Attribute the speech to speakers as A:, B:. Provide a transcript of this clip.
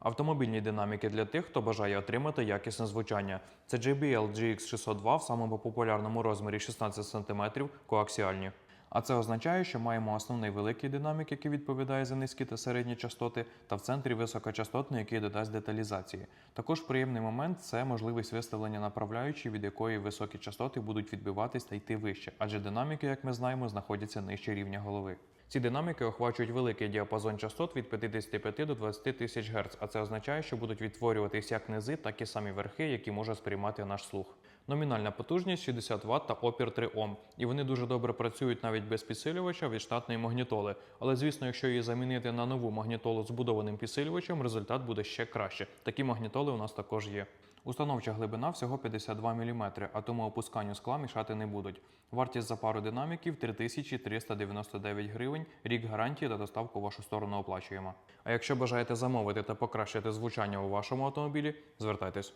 A: Автомобільні динаміки для тих, хто бажає отримати якісне звучання. Це JBL GX602 в самому популярному розмірі 16 см коаксіальні. А це означає, що маємо основний великий динамік, який відповідає за низькі та середні частоти, та в центрі високочастотний, який додасть деталізації. Також приємний момент це можливість виставлення направляючої, від якої високі частоти будуть відбиватись та йти вище, адже динаміки, як ми знаємо, знаходяться нижче рівня голови. Ці динаміки охвачують великий діапазон частот від 55 до 20 тисяч Гц, а це означає, що будуть відтворюватись як низи, так і самі верхи, які може сприймати наш слух. Номінальна потужність 60 Вт та опір 3 Ом, і вони дуже добре працюють навіть без підсилювача від штатної магнітоли. Але звісно, якщо її замінити на нову магнітолу з будованим підсилювачем, результат буде ще краще. Такі магнітоли у нас також є. Установча глибина всього 52 мм, а тому опусканню скла мішати не будуть. Вартість за пару динаміків 3399 гривень, рік гарантії та доставку в вашу сторону оплачуємо. А якщо бажаєте замовити та покращити звучання у вашому автомобілі, звертайтесь.